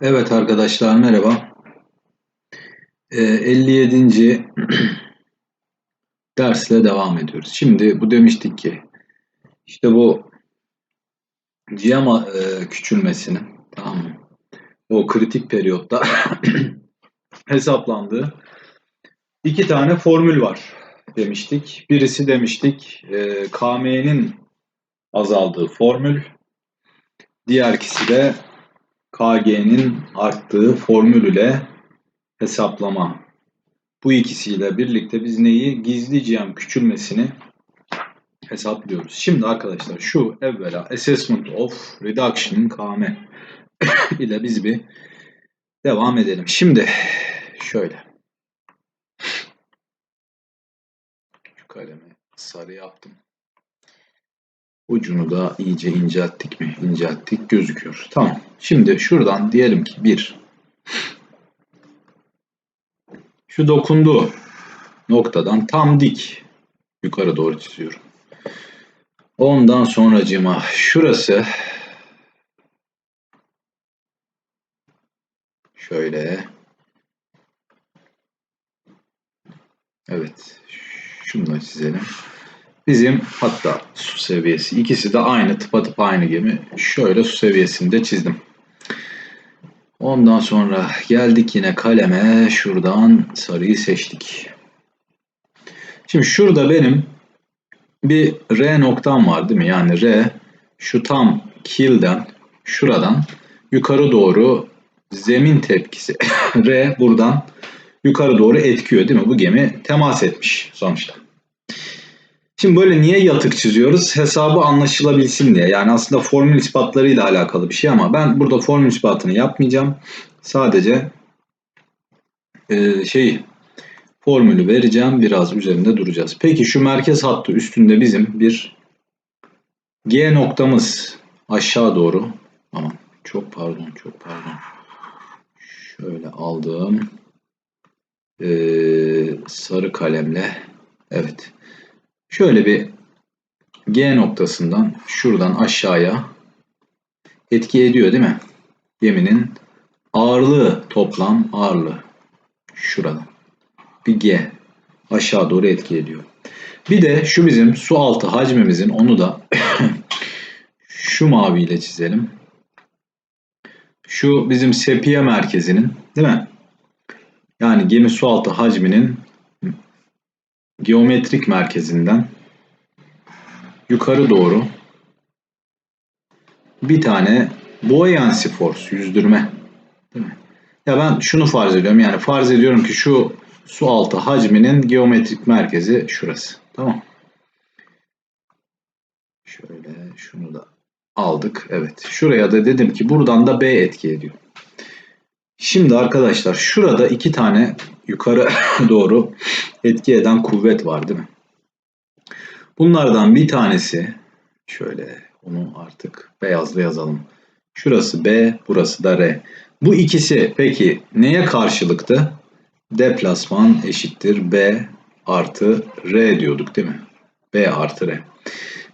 Evet arkadaşlar merhaba. Ee, 57. dersle devam ediyoruz. Şimdi bu demiştik ki işte bu GM e, küçülmesinin tamam mı? O kritik periyotta hesaplandığı iki tane formül var demiştik. Birisi demiştik e, KM'nin azaldığı formül. Diğerkisi de KG'nin arttığı formül ile hesaplama. Bu ikisiyle birlikte biz neyi? Gizli GM küçülmesini hesaplıyoruz. Şimdi arkadaşlar şu evvela Assessment of Reduction KM ile biz bir devam edelim. Şimdi şöyle. Şu kalemi sarı yaptım. Ucunu da iyice incelttik mi? İncelttik gözüküyor. Tamam. Şimdi şuradan diyelim ki bir şu dokunduğu noktadan tam dik yukarı doğru çiziyorum. Ondan sonracıma şurası şöyle evet şunu da çizelim. Bizim hatta su seviyesi ikisi de aynı tıpatıp aynı gibi şöyle su seviyesinde çizdim. Ondan sonra geldik yine kaleme şuradan sarıyı seçtik. Şimdi şurada benim bir R noktam var değil mi? Yani R şu tam kill'den şuradan yukarı doğru zemin tepkisi R buradan yukarı doğru etkiyor değil mi? Bu gemi temas etmiş sonuçta. Şimdi böyle niye yatık çiziyoruz? Hesabı anlaşılabilsin diye. Yani aslında formül ispatlarıyla alakalı bir şey ama ben burada formül ispatını yapmayacağım. Sadece e, şey formülü vereceğim. Biraz üzerinde duracağız. Peki şu merkez hattı üstünde bizim bir G noktamız aşağı doğru. Aman çok pardon çok pardon. Şöyle aldım. Ee, sarı kalemle. Evet. Şöyle bir G noktasından şuradan aşağıya etki ediyor değil mi? Geminin ağırlığı toplam ağırlığı şuradan bir G aşağı doğru etki ediyor. Bir de şu bizim su altı hacmimizin onu da şu maviyle çizelim. Şu bizim sepiye merkezinin değil mi? Yani gemi su altı hacminin geometrik merkezinden yukarı doğru bir tane buoyancy force yüzdürme. Değil mi? Ya ben şunu farz ediyorum. Yani farz ediyorum ki şu su altı hacminin geometrik merkezi şurası. Tamam. Şöyle şunu da aldık. Evet. Şuraya da dedim ki buradan da B etki ediyor. Şimdi arkadaşlar şurada iki tane yukarı doğru etki eden kuvvet var değil mi? Bunlardan bir tanesi şöyle onu artık beyazla yazalım. Şurası B, burası da R. Bu ikisi peki neye karşılıktı? Deplasman eşittir B artı R diyorduk değil mi? B artı R.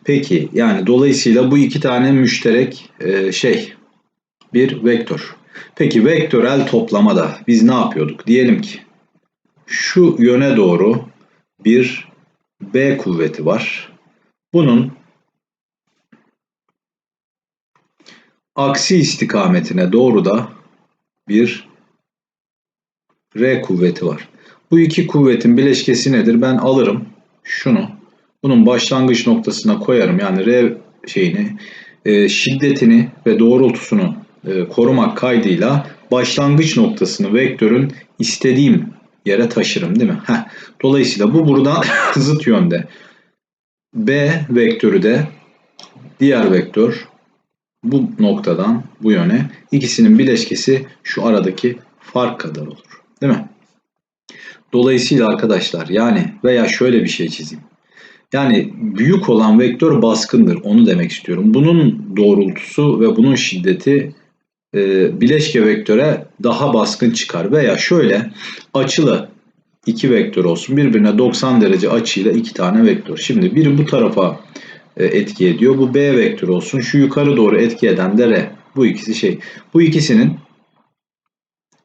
Peki yani dolayısıyla bu iki tane müşterek e, şey bir vektör. Peki vektörel toplamada biz ne yapıyorduk? Diyelim ki şu yöne doğru bir B kuvveti var. Bunun aksi istikametine doğru da bir R kuvveti var. Bu iki kuvvetin bileşkesi nedir? Ben alırım şunu. Bunun başlangıç noktasına koyarım. Yani R şeyini, e, şiddetini ve doğrultusunu e, korumak kaydıyla başlangıç noktasını vektörün istediğim yere taşırım değil mi? Heh. Dolayısıyla bu buradan zıt yönde. B vektörü de diğer vektör bu noktadan bu yöne ikisinin bileşkesi şu aradaki fark kadar olur. Değil mi? Dolayısıyla arkadaşlar yani veya şöyle bir şey çizeyim. Yani büyük olan vektör baskındır. Onu demek istiyorum. Bunun doğrultusu ve bunun şiddeti e, bileşke vektöre daha baskın çıkar. Veya şöyle açılı iki vektör olsun. Birbirine 90 derece açıyla iki tane vektör. Şimdi biri bu tarafa e, etki ediyor. Bu B vektörü olsun. Şu yukarı doğru etki eden de R. Bu ikisi şey. Bu ikisinin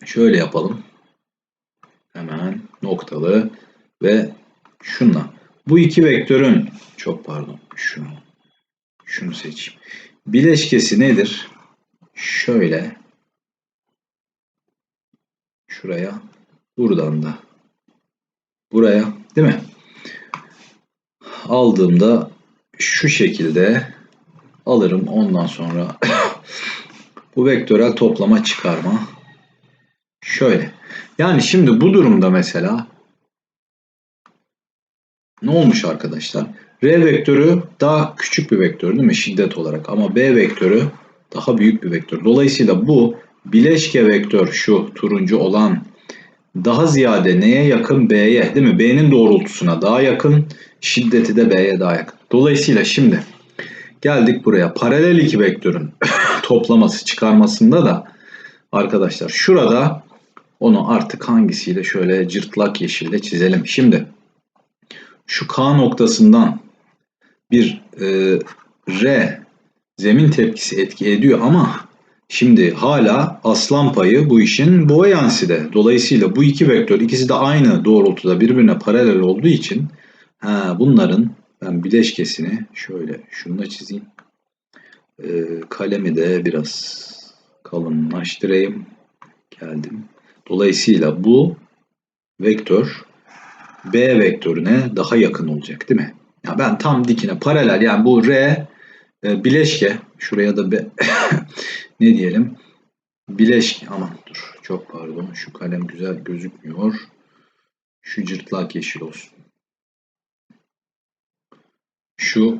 Şöyle yapalım. Hemen noktalı ve şunla. Bu iki vektörün çok pardon şunu şunu seçeyim. Bileşkesi nedir? Şöyle şuraya buradan da buraya değil mi? Aldığımda şu şekilde alırım. Ondan sonra bu vektörel toplama çıkarma şöyle. Yani şimdi bu durumda mesela ne olmuş arkadaşlar? R vektörü daha küçük bir vektör değil mi şiddet olarak ama B vektörü daha büyük bir vektör. Dolayısıyla bu bileşke vektör şu turuncu olan daha ziyade neye yakın B'ye değil mi? B'nin doğrultusuna daha yakın, şiddeti de B'ye daha yakın. Dolayısıyla şimdi geldik buraya. Paralel iki vektörün toplaması çıkarmasında da arkadaşlar şurada onu artık hangisiyle şöyle cırtlak yeşille çizelim. Şimdi şu K noktasından bir e, R zemin tepkisi etki ediyor ama şimdi hala aslan payı bu işin Boyansı'da. Dolayısıyla bu iki vektör ikisi de aynı doğrultuda birbirine paralel olduğu için ha, bunların ben bileşkesini şöyle şununla çizeyim. E, kalemi de biraz kalınlaştırayım. Geldim. Dolayısıyla bu vektör B vektörüne daha yakın olacak değil mi? Ya ben tam dikine paralel yani bu R bileşke şuraya da B ne diyelim bileşke aman dur çok pardon şu kalem güzel gözükmüyor. Şu cırtlak yeşil olsun. Şu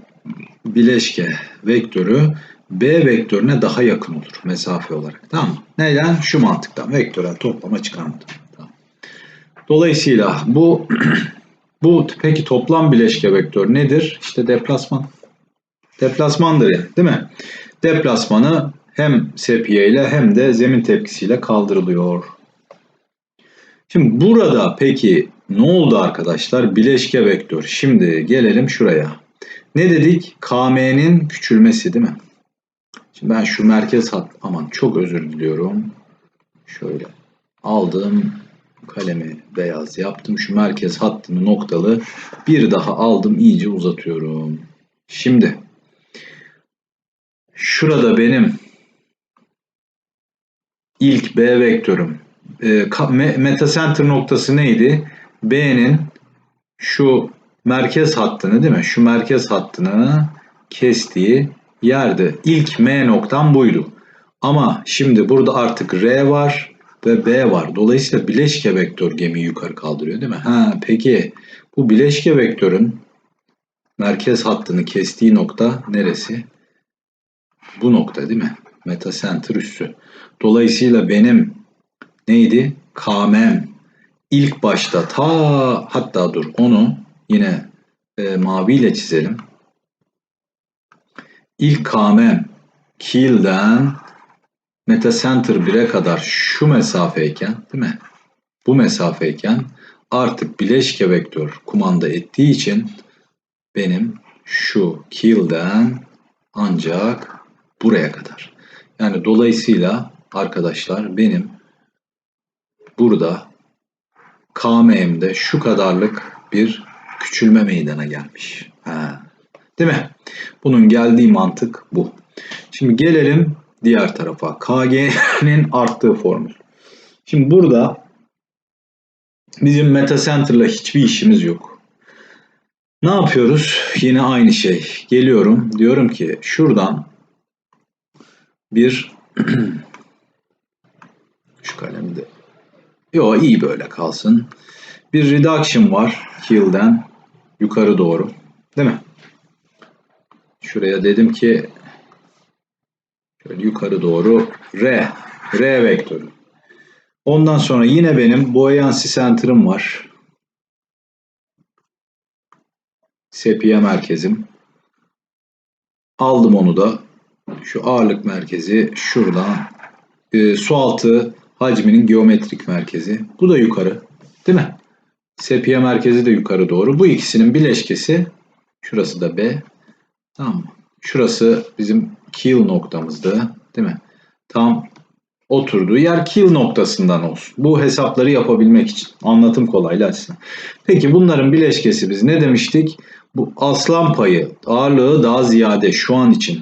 bileşke vektörü B vektörüne daha yakın olur mesafe olarak. Tamam mı? Neden? Şu mantıktan. Vektörel toplama çıkarmadım. Tamam. Dolayısıyla bu bu peki toplam bileşke vektör nedir? İşte deplasman. Deplasmandır yani değil mi? Deplasmanı hem sepiye ile hem de zemin tepkisiyle kaldırılıyor. Şimdi burada peki ne oldu arkadaşlar? Bileşke vektör. Şimdi gelelim şuraya. Ne dedik? KM'nin küçülmesi değil mi? Şimdi ben şu merkez hat aman çok özür diliyorum. Şöyle aldım kalemi beyaz yaptım. Şu merkez hattını noktalı bir daha aldım iyice uzatıyorum. Şimdi şurada benim ilk B vektörüm e, metacenter noktası neydi? B'nin şu merkez hattını değil mi? Şu merkez hattını kestiği yerde ilk M noktam buydu. Ama şimdi burada artık R var ve B var. Dolayısıyla bileşke vektör gemiyi yukarı kaldırıyor değil mi? Ha, peki bu bileşke vektörün merkez hattını kestiği nokta neresi? Bu nokta değil mi? Metacenter üssü. Dolayısıyla benim neydi? KM'm ilk başta ta hatta dur onu yine e, maviyle çizelim. İlk KM'm Kiel'den Metacenter 1'e kadar şu mesafeyken değil mi? Bu mesafeyken artık bileşke vektör kumanda ettiği için benim şu Kiel'den ancak buraya kadar. Yani dolayısıyla arkadaşlar benim burada KM'mde şu kadarlık bir küçülme meydana gelmiş. Ha. Değil mi? Bunun geldiği mantık bu. Şimdi gelelim diğer tarafa. KG'nin arttığı formül. Şimdi burada bizim metacenter'la hiçbir işimiz yok. Ne yapıyoruz? Yine aynı şey. Geliyorum. Diyorum ki şuradan bir şu kalemi de iyi böyle kalsın. Bir reduction var heel'den yukarı doğru. Değil mi? Şuraya dedim ki şöyle yukarı doğru R. R vektörü. Ondan sonra yine benim buoyancy center'ım var. Sepiye merkezim. Aldım onu da. Şu ağırlık merkezi şuradan e, su altı hacminin geometrik merkezi. Bu da yukarı. Değil mi? Sepiye merkezi de yukarı doğru. Bu ikisinin bileşkesi şurası da B. Tamam mı? Şurası bizim keel noktamızdı. Değil mi? Tam oturduğu yer kill noktasından olsun. Bu hesapları yapabilmek için. Anlatım kolaylığı açısından. Peki bunların bileşkesi biz ne demiştik? Bu aslan payı ağırlığı daha ziyade şu an için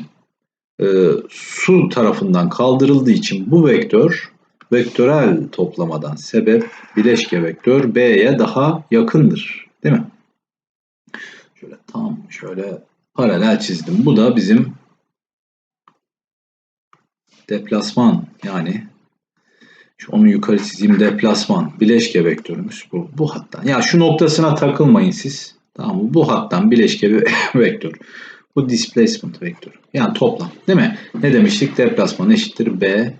e, su tarafından kaldırıldığı için bu vektör vektörel toplamadan sebep bileşke vektör B'ye daha yakındır. Değil mi? Şöyle tam şöyle paralel çizdim. Bu da bizim deplasman yani şu onu yukarı çizeyim deplasman bileşke vektörümüz bu. Bu hattan. Ya şu noktasına takılmayın siz. Tamam mı? Bu hattan bileşke bir vektör. Bu displacement vektörü. Yani toplam. Değil mi? Ne demiştik? Deplasman eşittir B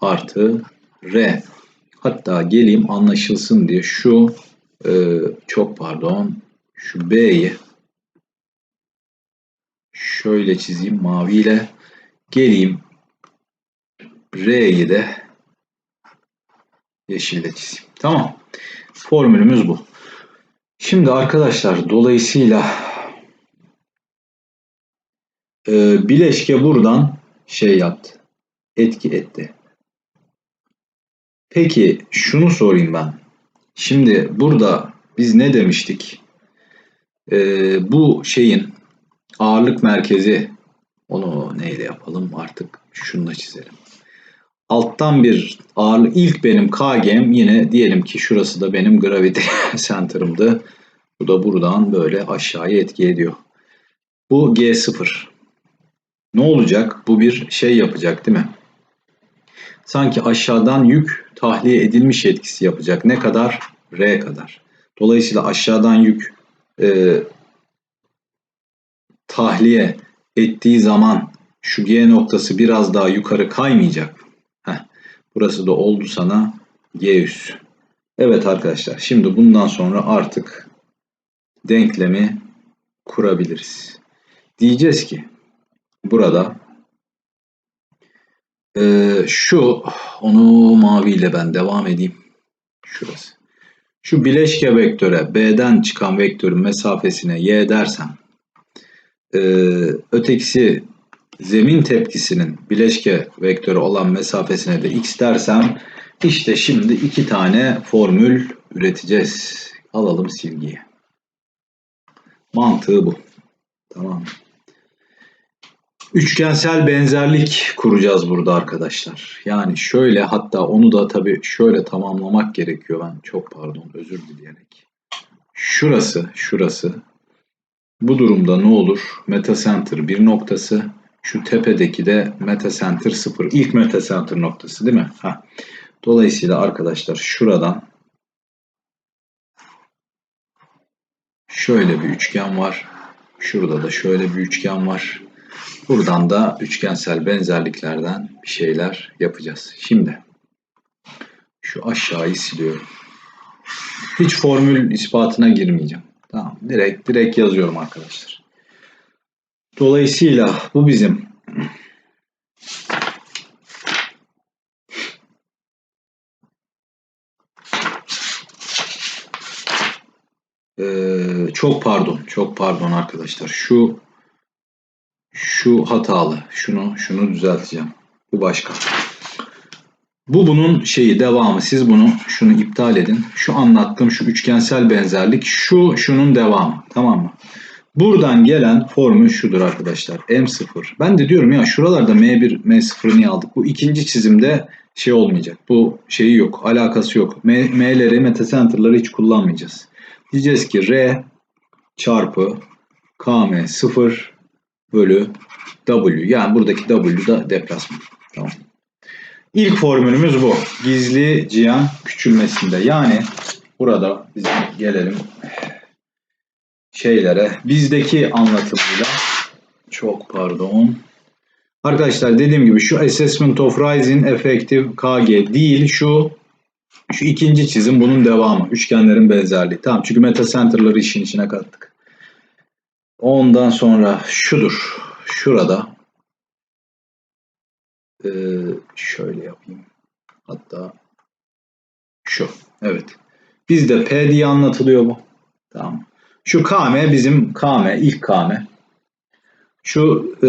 artı R. Hatta geleyim anlaşılsın diye şu e, çok pardon şu B'yi şöyle çizeyim maviyle geleyim R'yi de yeşille çizeyim. Tamam. Formülümüz bu. Şimdi arkadaşlar dolayısıyla e, bileşke buradan şey yaptı. Etki etti. Peki şunu sorayım ben. Şimdi burada biz ne demiştik? E, bu şeyin ağırlık merkezi onu neyle yapalım artık şununla çizelim. Alttan bir ağırlık ilk benim KG'm yine diyelim ki şurası da benim gravity center'ımdı. Bu da buradan böyle aşağıya etki ediyor. Bu G0. Ne olacak? Bu bir şey yapacak değil mi? Sanki aşağıdan yük tahliye edilmiş etkisi yapacak. Ne kadar? R kadar. Dolayısıyla aşağıdan yük e, tahliye ettiği zaman şu G noktası biraz daha yukarı kaymayacak. Heh, burası da oldu sana G üssü. Evet arkadaşlar şimdi bundan sonra artık denklemi kurabiliriz. Diyeceğiz ki burada e, şu onu maviyle ben devam edeyim. Şurası. Şu bileşke vektöre B'den çıkan vektörün mesafesine Y dersem e, ötekisi zemin tepkisinin bileşke vektörü olan mesafesine de x dersem işte şimdi iki tane formül üreteceğiz. Alalım silgiyi. Mantığı bu. Tamam. Üçgensel benzerlik kuracağız burada arkadaşlar. Yani şöyle hatta onu da tabii şöyle tamamlamak gerekiyor. Ben çok pardon özür dileyerek. Şurası, şurası. Bu durumda ne olur? Meta center bir noktası. Şu tepedeki de meta center 0. İlk meta center noktası değil mi? Ha. Dolayısıyla arkadaşlar şuradan şöyle bir üçgen var. Şurada da şöyle bir üçgen var. Buradan da üçgensel benzerliklerden bir şeyler yapacağız. Şimdi şu aşağıyı siliyorum. Hiç formül ispatına girmeyeceğim. Tamam. Direkt direkt yazıyorum arkadaşlar. Dolayısıyla bu bizim ee, çok pardon, çok pardon arkadaşlar. Şu şu hatalı. Şunu şunu düzelteceğim. Bu başka. Bu bunun şeyi devamı. Siz bunu şunu iptal edin. Şu anlattığım şu üçgensel benzerlik şu şunun devamı. Tamam mı? Buradan gelen formül şudur arkadaşlar. M0. Ben de diyorum ya şuralarda M1, M0'ı niye aldık? Bu ikinci çizimde şey olmayacak. Bu şeyi yok. Alakası yok. M, M'leri, metacenter'ları hiç kullanmayacağız. Diyeceğiz ki R çarpı KM 0 bölü W. Yani buradaki W da deplasman. Tamam. İlk formülümüz bu. Gizli cihan küçülmesinde. Yani burada biz gelelim şeylere. Bizdeki anlatımıyla çok pardon. Arkadaşlar dediğim gibi şu Assessment of Rising Effective KG değil şu şu ikinci çizim bunun devamı. Üçgenlerin benzerliği. Tamam çünkü meta center'ları işin içine kattık. Ondan sonra şudur. Şurada ee, şöyle yapayım. Hatta şu. Evet. Bizde P diye anlatılıyor bu. Tamam. Şu KM bizim KM, ilk KM. Şu e,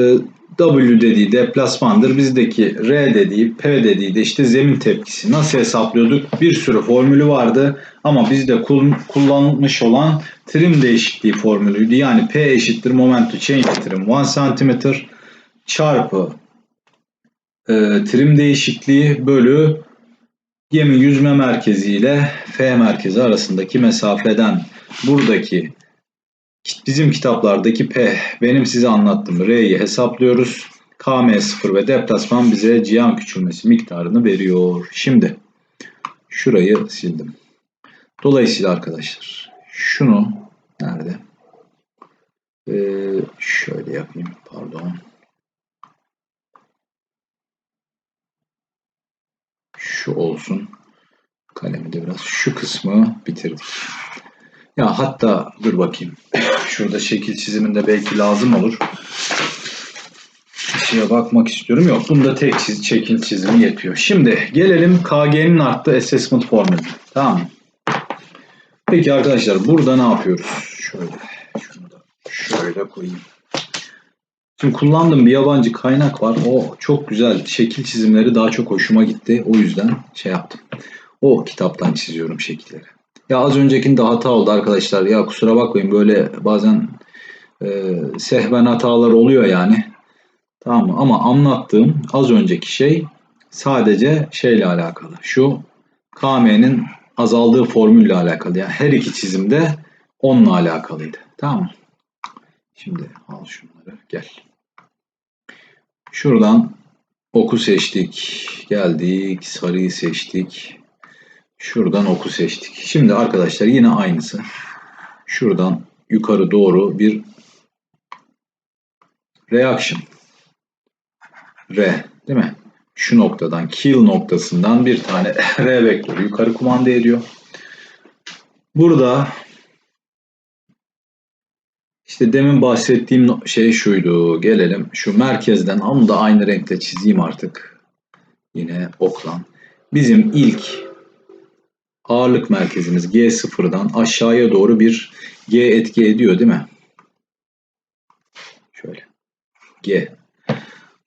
W dediği deplasmandır. Bizdeki R dediği, P dediği de işte zemin tepkisi. Nasıl hesaplıyorduk? Bir sürü formülü vardı ama bizde kul- kullanılmış olan trim değişikliği formülüydü. Yani P eşittir moment change trim 1 cm çarpı e, trim değişikliği bölü gemi yüzme merkezi ile F merkezi arasındaki mesafeden buradaki bizim kitaplardaki P benim size anlattığım R'yi hesaplıyoruz. KM0 ve deplasman bize cihan küçülmesi miktarını veriyor. Şimdi şurayı sildim. Dolayısıyla arkadaşlar şunu nerede? Ee, şöyle yapayım pardon. Şu olsun. Kalemi de biraz şu kısmı bitirdik. Ya hatta dur bakayım. Şurada şekil çiziminde belki lazım olur. Şeye bakmak istiyorum. Yok bunda tek çiz, şekil çizimi yetiyor. Şimdi gelelim KG'nin arttığı assessment formülü. Tamam mı? Peki arkadaşlar burada ne yapıyoruz? Şöyle şunu da şöyle koyayım. Şimdi kullandığım bir yabancı kaynak var. O çok güzel şekil çizimleri daha çok hoşuma gitti. O yüzden şey yaptım. O kitaptan çiziyorum şekilleri. Ya az öncekinde hata oldu arkadaşlar. Ya kusura bakmayın böyle bazen e, sehven hatalar oluyor yani. Tamam mı? Ama anlattığım az önceki şey sadece şeyle alakalı. Şu KM'nin azaldığı formülle alakalı. Yani her iki çizimde onunla alakalıydı. Tamam mı? Şimdi al şunları gel. Şuradan oku seçtik. Geldik. Sarıyı seçtik. Şuradan oku seçtik. Şimdi arkadaşlar yine aynısı. Şuradan yukarı doğru bir reaction. R değil mi? Şu noktadan kill noktasından bir tane R vektörü yukarı kumanda ediyor. Burada işte demin bahsettiğim şey şuydu. Gelelim şu merkezden onu da aynı renkle çizeyim artık. Yine oklan. Bizim ilk ağırlık merkezimiz G0'dan aşağıya doğru bir G etki ediyor değil mi? Şöyle. G.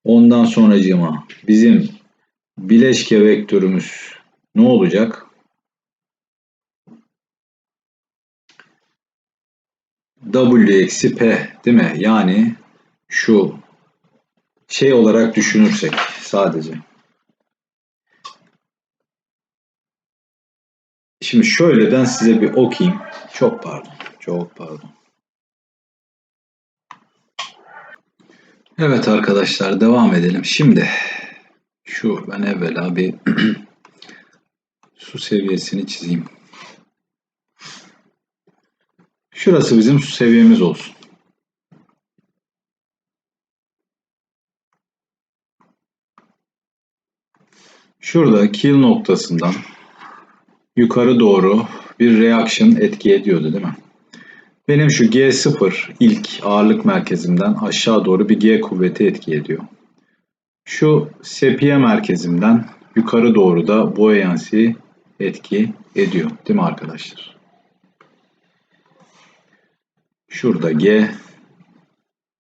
Ondan sonracığıma bizim bileşke vektörümüz ne olacak? W eksi P değil mi? Yani şu şey olarak düşünürsek sadece. Şimdi şöyle ben size bir okuyayım. Çok pardon. Çok pardon. Evet arkadaşlar devam edelim. Şimdi şu ben evvela bir su seviyesini çizeyim. Şurası bizim su seviyemiz olsun. Şurada kill noktasından yukarı doğru bir reaction etki ediyordu değil mi? Benim şu G0 ilk ağırlık merkezimden aşağı doğru bir G kuvveti etki ediyor. Şu sepiye merkezimden yukarı doğru da buoyancy etki ediyor. Değil mi arkadaşlar? Şurada G,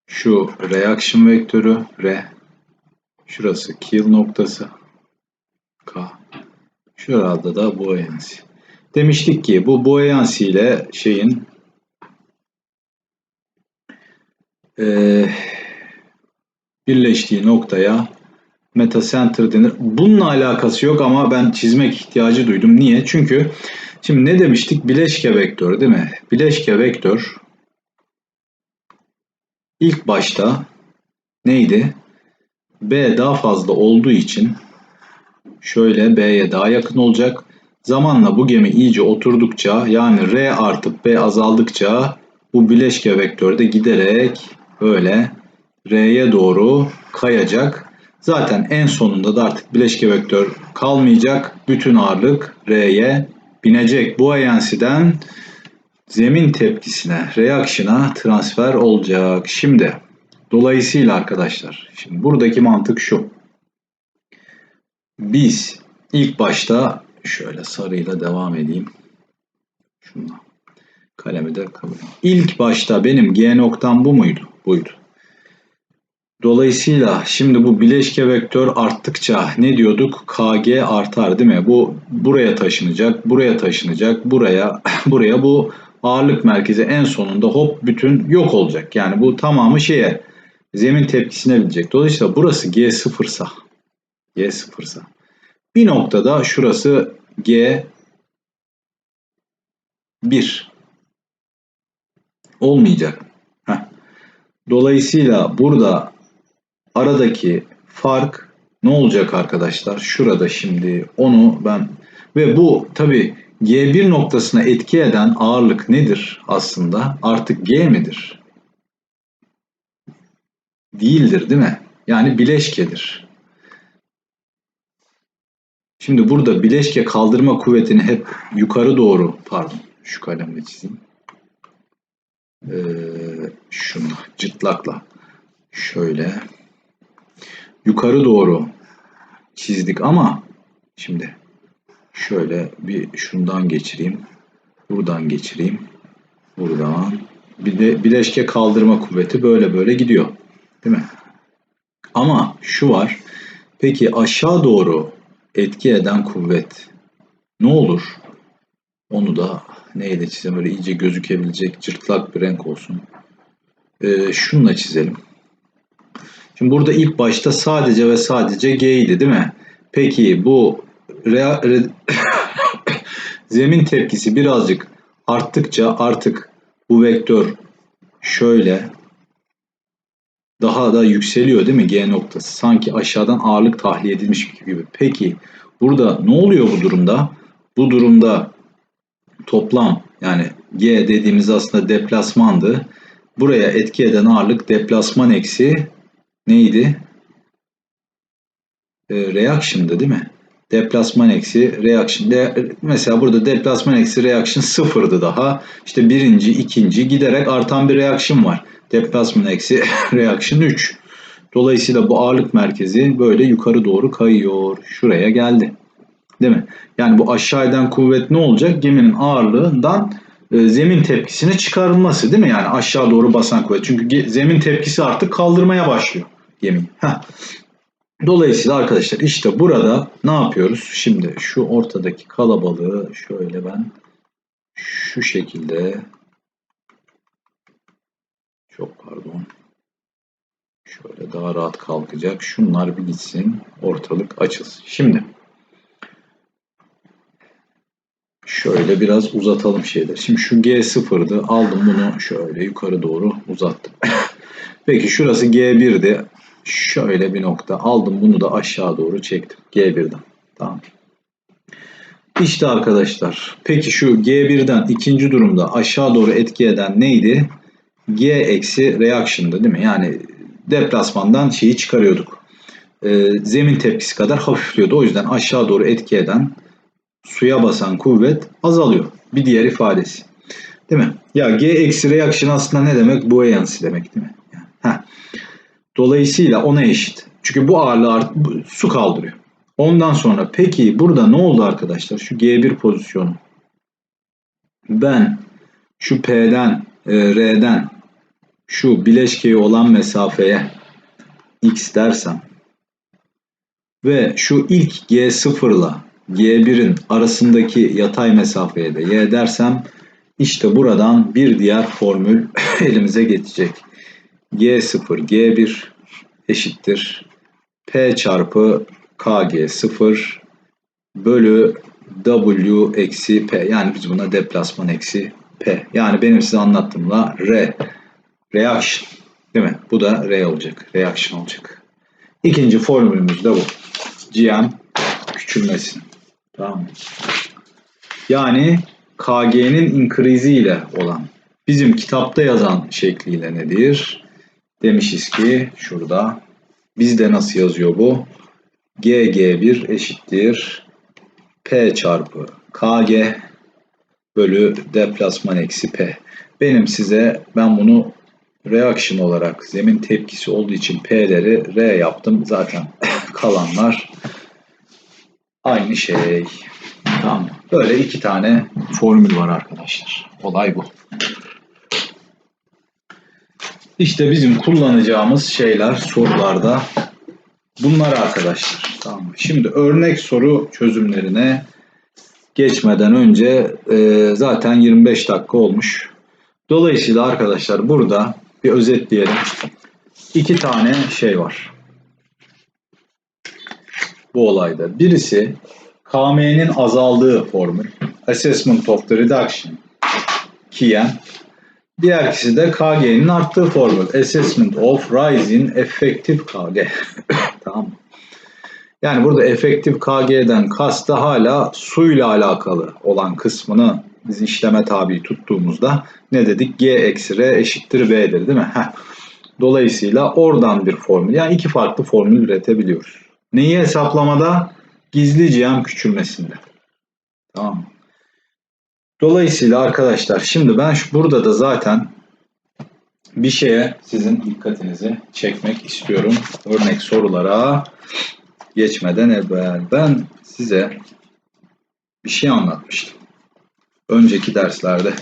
şu reaction vektörü R, şurası kill noktası K, şurada da buoyancy. Demiştik ki bu buoyancy ile şeyin e, birleştiği noktaya metacenter denir. Bununla alakası yok ama ben çizmek ihtiyacı duydum. Niye? Çünkü şimdi ne demiştik? Bileşke vektör değil mi? Bileşke vektör ilk başta neydi? B daha fazla olduğu için şöyle B'ye daha yakın olacak. Zamanla bu gemi iyice oturdukça yani R artıp B azaldıkça bu bileşke vektörde giderek böyle R'ye doğru kayacak. Zaten en sonunda da artık bileşke vektör kalmayacak. Bütün ağırlık R'ye binecek. Bu ayansiden zemin tepkisine, reaction'a transfer olacak. Şimdi dolayısıyla arkadaşlar şimdi buradaki mantık şu. Biz ilk başta şöyle sarıyla devam edeyim. Şundan. Kalemi de kabul İlk başta benim G noktam bu muydu? Buydu. Dolayısıyla şimdi bu bileşke vektör arttıkça ne diyorduk? KG artar değil mi? Bu buraya taşınacak, buraya taşınacak, buraya, buraya bu ağırlık merkezi en sonunda hop bütün yok olacak. Yani bu tamamı şeye zemin tepkisine bilecek. Dolayısıyla burası G0 sa G0 sa bir noktada şurası G 1 olmayacak. Heh. Dolayısıyla burada aradaki fark ne olacak arkadaşlar? Şurada şimdi onu ben ve bu tabi G1 noktasına etki eden ağırlık nedir aslında? Artık G midir? Değildir değil mi? Yani bileşkedir. Şimdi burada bileşke kaldırma kuvvetini hep yukarı doğru pardon şu kalemle çizeyim. Ee, şunu cırtlakla şöyle yukarı doğru çizdik ama şimdi şöyle bir şundan geçireyim. Buradan geçireyim. Buradan. Bir de bileşke kaldırma kuvveti böyle böyle gidiyor. Değil mi? Ama şu var. Peki aşağı doğru etki eden kuvvet ne olur? Onu da neyle çizelim? Böyle iyice gözükebilecek cırtlak bir renk olsun. Ee, şunla çizelim. Şimdi burada ilk başta sadece ve sadece G idi değil mi? Peki bu rea, re, zemin tepkisi birazcık arttıkça artık bu vektör şöyle daha da yükseliyor değil mi G noktası? Sanki aşağıdan ağırlık tahliye edilmiş gibi. Peki burada ne oluyor bu durumda? Bu durumda toplam yani G dediğimiz aslında deplasmandı. Buraya etki eden ağırlık deplasman eksi neydi? E, reaction'dı değil mi? Deplasman eksi reaction. De, mesela burada deplasman eksi reaction sıfırdı daha. İşte birinci, ikinci giderek artan bir reaction var. Deplasman eksi reaction 3. Dolayısıyla bu ağırlık merkezi böyle yukarı doğru kayıyor. Şuraya geldi. Değil mi? Yani bu aşağı eden kuvvet ne olacak? Geminin ağırlığından e, zemin tepkisini çıkarılması değil mi? Yani aşağı doğru basan kuvvet. Çünkü zemin tepkisi artık kaldırmaya başlıyor gemiyi. Heh. Dolayısıyla arkadaşlar işte burada ne yapıyoruz? Şimdi şu ortadaki kalabalığı şöyle ben şu şekilde çok pardon şöyle daha rahat kalkacak. Şunlar bir gitsin. Ortalık açılsın. Şimdi şöyle biraz uzatalım şeyleri. Şimdi şu G0'dı. Aldım bunu şöyle yukarı doğru uzattım. Peki şurası G1'di. Şöyle bir nokta. Aldım bunu da aşağı doğru çektim. G1'den. Tamam. İşte arkadaşlar. Peki şu G1'den ikinci durumda aşağı doğru etki eden neydi? G eksi reaction'dı değil mi? Yani deplasmandan şeyi çıkarıyorduk. Ee, zemin tepkisi kadar hafifliyordu. O yüzden aşağı doğru etki eden suya basan kuvvet azalıyor. Bir diğer ifadesi. Değil mi? Ya G eksi reaction aslında ne demek? Buoyancy demek değil mi? Heh. Dolayısıyla ona eşit. Çünkü bu ağırlığı su kaldırıyor. Ondan sonra peki burada ne oldu arkadaşlar? Şu G1 pozisyonu. Ben şu P'den e, R'den şu bileşkeye olan mesafeye x dersem ve şu ilk G0 ile G1'in arasındaki yatay mesafeye de y dersem işte buradan bir diğer formül elimize geçecek. G0 G1 eşittir P çarpı KG0 bölü W eksi P. Yani biz buna deplasman eksi P. Yani benim size anlattığımla R. Reaction. Değil mi? Bu da R olacak. Reaction olacak. İkinci formülümüz de bu. GM küçülmesi. Tamam mı? Yani KG'nin increase ile olan bizim kitapta yazan şekliyle nedir? Demişiz ki şurada bizde nasıl yazıyor bu? GG1 eşittir P çarpı KG bölü deplasman eksi P. Benim size ben bunu reaction olarak zemin tepkisi olduğu için P'leri R yaptım. Zaten kalanlar aynı şey. Tamam. Böyle iki tane formül var arkadaşlar. Olay bu. İşte bizim kullanacağımız şeyler sorularda bunlar arkadaşlar. Tamam. Şimdi örnek soru çözümlerine geçmeden önce e, zaten 25 dakika olmuş. Dolayısıyla arkadaşlar burada bir özetleyelim. İki tane şey var. Bu olayda. Birisi KM'nin azaldığı formül. Assessment of the Reduction. Kiyen. Diğer ikisi de KG'nin arttığı formül. Assessment of Rising Effective KG. tamam mı? Yani burada efektif KG'den kastı hala suyla alakalı olan kısmını biz işleme tabi tuttuğumuzda ne dedik? G eksi R eşittir B'dir değil mi? Heh. Dolayısıyla oradan bir formül yani iki farklı formül üretebiliyoruz. Neyi hesaplamada? Gizli GM küçülmesinde. Tamam mı? Dolayısıyla arkadaşlar şimdi ben şu, burada da zaten bir şeye sizin dikkatinizi çekmek istiyorum. Örnek sorulara geçmeden evvel ben size bir şey anlatmıştım. Önceki derslerde.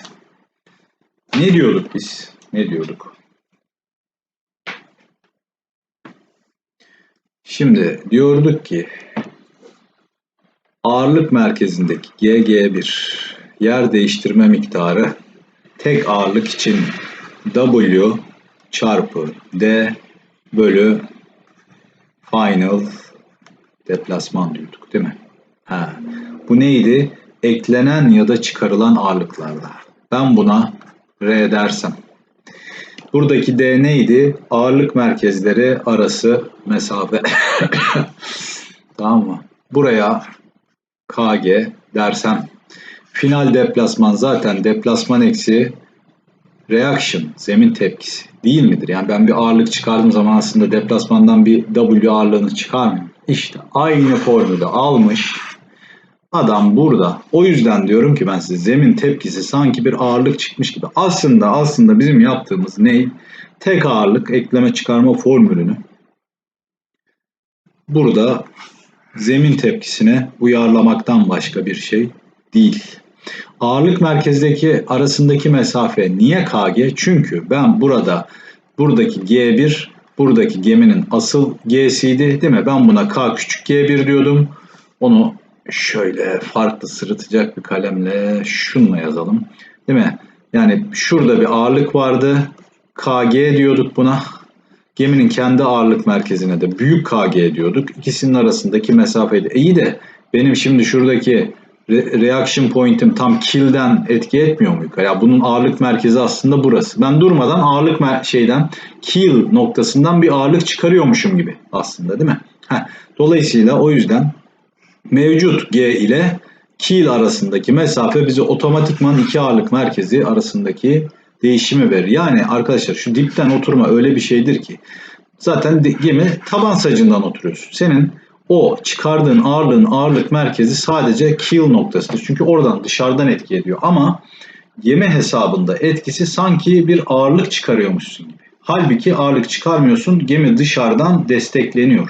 Ne diyorduk biz? Ne diyorduk? Şimdi diyorduk ki ağırlık merkezindeki GG1 yer değiştirme miktarı tek ağırlık için W çarpı D bölü final deplasman diyorduk değil mi? Ha. Bu neydi? Eklenen ya da çıkarılan ağırlıklarda. Ben buna R dersem. Buradaki D neydi? Ağırlık merkezleri arası mesafe. tamam mı? Buraya KG dersem. Final deplasman zaten deplasman eksi reaction, zemin tepkisi değil midir? Yani ben bir ağırlık çıkardığım zaman aslında deplasmandan bir W ağırlığını çıkarmıyorum. İşte aynı formülü almış adam burada. O yüzden diyorum ki ben size zemin tepkisi sanki bir ağırlık çıkmış gibi. Aslında aslında bizim yaptığımız ne? Tek ağırlık ekleme çıkarma formülünü burada zemin tepkisine uyarlamaktan başka bir şey değil. Ağırlık merkezdeki arasındaki mesafe niye KG? Çünkü ben burada buradaki G1 buradaki geminin asıl G'siydi değil mi? Ben buna K küçük G1 diyordum. Onu şöyle farklı sırıtacak bir kalemle şunla yazalım. Değil mi? Yani şurada bir ağırlık vardı. KG diyorduk buna. Geminin kendi ağırlık merkezine de büyük KG diyorduk. İkisinin arasındaki mesafeydi. E iyi de benim şimdi şuradaki reaction point'im tam kill'den etki etmiyor mu yukarı? Ya bunun ağırlık merkezi aslında burası. Ben durmadan ağırlık şeyden kill noktasından bir ağırlık çıkarıyormuşum gibi aslında değil mi? Heh. Dolayısıyla o yüzden mevcut G ile kill arasındaki mesafe bize otomatikman iki ağırlık merkezi arasındaki değişimi verir. Yani arkadaşlar şu dipten oturma öyle bir şeydir ki zaten gemi taban sacından oturuyorsun. Senin o çıkardığın ağırlığın ağırlık merkezi sadece kill noktasıdır. Çünkü oradan dışarıdan etki ediyor. Ama yeme hesabında etkisi sanki bir ağırlık çıkarıyormuşsun gibi. Halbuki ağırlık çıkarmıyorsun. Gemi dışarıdan destekleniyor.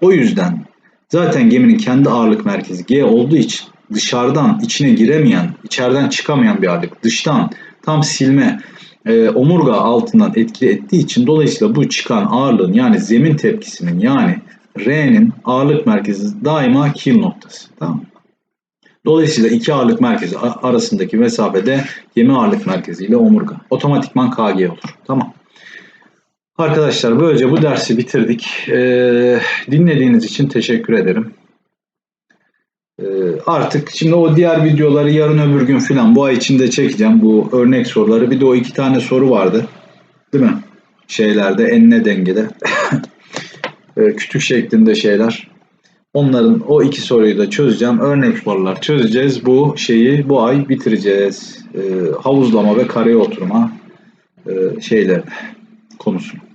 O yüzden zaten geminin kendi ağırlık merkezi G olduğu için dışarıdan içine giremeyen, içeriden çıkamayan bir ağırlık dıştan tam silme e, omurga altından etkili ettiği için dolayısıyla bu çıkan ağırlığın yani zemin tepkisinin yani R'nin ağırlık merkezi daima kill noktası. Tamam mı? Dolayısıyla iki ağırlık merkezi arasındaki mesafede gemi ağırlık merkezi ile omurga. Otomatikman KG olur. Tamam. Arkadaşlar böylece bu dersi bitirdik. Ee, dinlediğiniz için teşekkür ederim. Ee, artık şimdi o diğer videoları yarın öbür gün filan bu ay içinde çekeceğim. Bu örnek soruları. Bir de o iki tane soru vardı. Değil mi? Şeylerde enine dengede. e, kütük şeklinde şeyler. Onların o iki soruyu da çözeceğim. Örnek sorular çözeceğiz. Bu şeyi bu ay bitireceğiz. E, havuzlama ve kareye oturma e, şeyler konusunu.